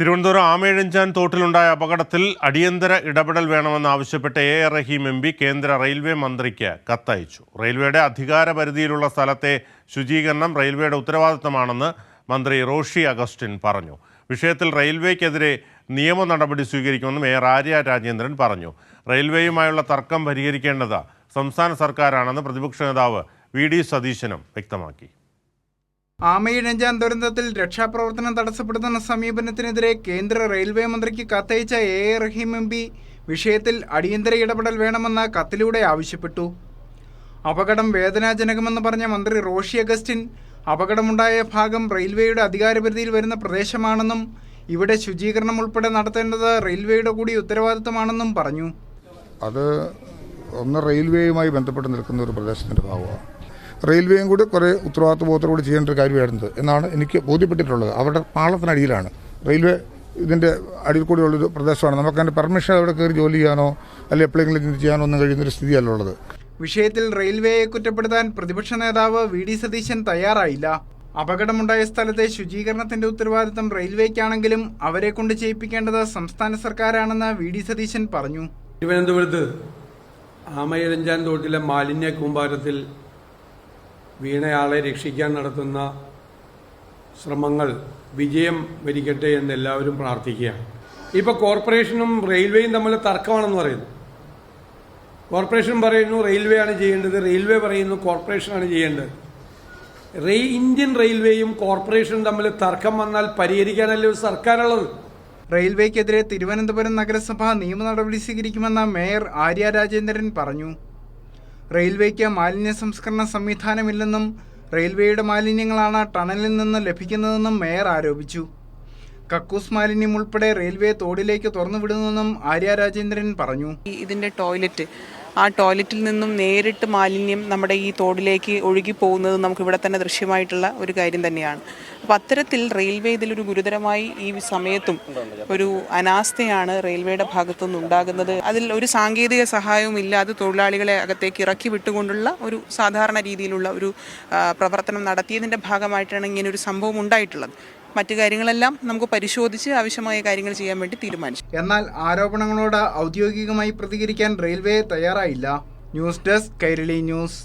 തിരുവനന്തപുരം ആമേഴഞ്ചാൻ തോട്ടിലുണ്ടായ അപകടത്തിൽ അടിയന്തര ഇടപെടൽ വേണമെന്നാവശ്യപ്പെട്ട് A A Rahim M P കേന്ദ്ര റെയിൽവേ മന്ത്രിക്ക് കത്തയച്ചു. റെയിൽവേയുടെ അധികാര പരിധിയിലുള്ള സ്ഥലത്തെ ശുചീകരണം റെയിൽവേയുടെ ഉത്തരവാദിത്തമാണെന്ന് മന്ത്രി റോഷി അഗസ്റ്റിൻ പറഞ്ഞു. വിഷയത്തിൽ റെയിൽവേക്കെതിരെ നിയമ നടപടി സ്വീകരിക്കുമെന്നും മേയർ ആര്യ രാജേന്ദ്രൻ പറഞ്ഞു. റെയിൽവേയുമായുള്ള തർക്കം പരിഹരിക്കേണ്ടത് സംസ്ഥാന സർക്കാരാണെന്ന് പ്രതിപക്ഷ നേതാവ് വി ഡി സതീശനും വ്യക്തമാക്കി. ആമയിഴഞ്ചാൻ ദുരന്തത്തിൽ രക്ഷാപ്രവർത്തനം തടസ്സപ്പെടുത്തുന്ന സമീപനത്തിനെതിരെ കേന്ദ്ര റെയിൽവേ മന്ത്രിക്ക് കത്തയച്ച A A Rahim M P വിഷയത്തിൽ അടിയന്തര ഇടപെടൽ വേണമെന്ന് കത്തിലൂടെ ആവശ്യപ്പെട്ടു. അപകടം വേദനാജനകമെന്ന് പറഞ്ഞ മന്ത്രി റോഷി അഗസ്റ്റിൻ അപകടമുണ്ടായ ഭാഗം റെയിൽവേയുടെ അധികാരപരിധിയിൽ വരുന്ന പ്രദേശമാണെന്നും ഇവിടെ ശുചീകരണം ഉൾപ്പെടെ നടത്തേണ്ടത് റെയിൽവേയുടെ കൂടി ഉത്തരവാദിത്തമാണെന്നും പറഞ്ഞു. അത് ഒന്ന് റെയിൽവേയുമായി ബന്ധപ്പെട്ട് നിൽക്കുന്ന ഒരു പ്രദേശത്തിന്റെ ഭാഗമാണ്. റെയിൽവേയും കൂടി കുറേ ഉത്തരവാദിത്വബോധത്തോട് ചെയ്യേണ്ട ഒരു കാര്യമായിരുന്നത് എന്നാണ് എനിക്ക് ബോധ്യപ്പെട്ടിട്ടുള്ളത്. അവരുടെ പാളത്തിനടിയിലാണ്. റെയിൽവേ ഇതിന്റെ അടിയിൽ കൂടിയുള്ളൊരു പ്രദേശമാണ്. നമുക്ക് അതിന്റെ പെർമിഷൻ അവിടെ കയറി ജോലി ചെയ്യാനോ അല്ലെങ്കിൽ എപ്പോഴെങ്കിലും ചെയ്യാനോ ഒന്നും കഴിയുന്നൊരു സ്ഥിതിയല്ല ഉള്ളത്. വിഷയത്തിൽ റെയിൽവേയെ കുറ്റപ്പെടുത്താൻ പ്രതിപക്ഷ നേതാവ് വി. ഡി. സതീശൻ തയ്യാറായില്ല. അപകടമുണ്ടായ സ്ഥലത്തെ ശുചീകരണത്തിന്റെ ഉത്തരവാദിത്തം റെയിൽവേക്കാണെങ്കിലും അവരെ കൊണ്ട് ചെയ്യിപ്പിക്കേണ്ടത് സംസ്ഥാന സർക്കാരാണെന്ന് വി. ഡി. സതീശൻ പറഞ്ഞു. തിരുവനന്തപുരത്ത് ആമയരഞ്ചാൻ തോട്ടിലെ മാലിന്യ കൂമ്പാരത്തിൽ വീണയാളെ രക്ഷിക്കാൻ നടത്തുന്ന ശ്രമങ്ങൾ വിജയം വരിക്കട്ടെ എന്ന് എല്ലാവരും പ്രാർത്ഥിക്കുകയാണ്. ഇപ്പോൾ കോർപ്പറേഷനും റെയിൽവേയും തമ്മിൽ തർക്കമാണെന്ന് പറയുന്നു. കോർപ്പറേഷൻ പറയുന്നു റെയിൽവേ ആണ് ചെയ്യേണ്ടത് റെയിൽവേ പറയുന്നു കോർപ്പറേഷനാണ് ചെയ്യേണ്ടത്. റെയ് ഇന്ത്യൻ റെയിൽവേയും കോർപ്പറേഷനും തമ്മിൽ തർക്കം വന്നാൽ പരിഹരിക്കാനല്ലേ ഒരു സർക്കാരുള്ളത്? റെയിൽവേക്കെതിരെ തിരുവനന്തപുരം നഗരസഭ നിയമ നടപടി സ്വീകരിക്കുമെന്ന മേയർ ആര്യ രാജേന്ദ്രൻ പറഞ്ഞു. റെയിൽവേക്ക് മാലിന്യ സംസ്കരണ സംവിധാനമില്ലെന്നും റെയിൽവേയുടെ മാലിന്യങ്ങളാണ് ടണലിൽ നിന്ന് ലഭിക്കുന്നതെന്നും മേയർ ആരോപിച്ചു. കക്കൂസ് മാലിന്യം ഉൾപ്പെടെ റെയിൽവേ തോടിലേക്ക് തുറന്നുവിടുന്നെന്നും ആര്യ രാജേന്ദ്രൻ പറഞ്ഞു. ഇതിന്റെ ടോയ്ലറ്റ് ആ ടോയ്ലറ്റിൽ നിന്നും നേരിട്ട് മാലിന്യം നമ്മുടെ ഈ തോടിലേക്ക് ഒഴുകി പോകുന്നത് നമുക്ക് ഇവിടെ തന്നെ ദൃശ്യമായിട്ടുള്ള ഒരു കാര്യം തന്നെയാണ്. അപ്പം അത്തരത്തിൽ റെയിൽവേ ഇതിലൊരു ഗുരുതരമായി ഈ സമയത്തും ഒരു അനാസ്ഥയാണ് റെയിൽവേയുടെ ഭാഗത്തുനിന്ന് ഉണ്ടാകുന്നത്. അതിൽ ഒരു സാങ്കേതിക സഹായവും ഇല്ലാതെ തൊഴിലാളികളെ അകത്തേക്ക് ഇറക്കി വിട്ടുകൊണ്ടുള്ള ഒരു സാധാരണ രീതിയിലുള്ള ഒരു പ്രവർത്തനം നടത്തിയതിന്റെ ഭാഗമായിട്ടാണ് ഇങ്ങനെ ഒരു സംഭവം ഉണ്ടായിട്ടുള്ളത്. മറ്റു കാര്യങ്ങളെല്ലാം നമുക്ക് പരിശോധിച്ച് ആവശ്യമായ കാര്യങ്ങൾ ചെയ്യാൻ വേണ്ടി തീരുമാനിച്ചു. എന്നാൽ ആരോപണങ്ങളോട് ഔദ്യോഗികമായി പ്രതികരിക്കാൻ റെയിൽവേ തയ്യാറായില്ല. News desk Kairali news.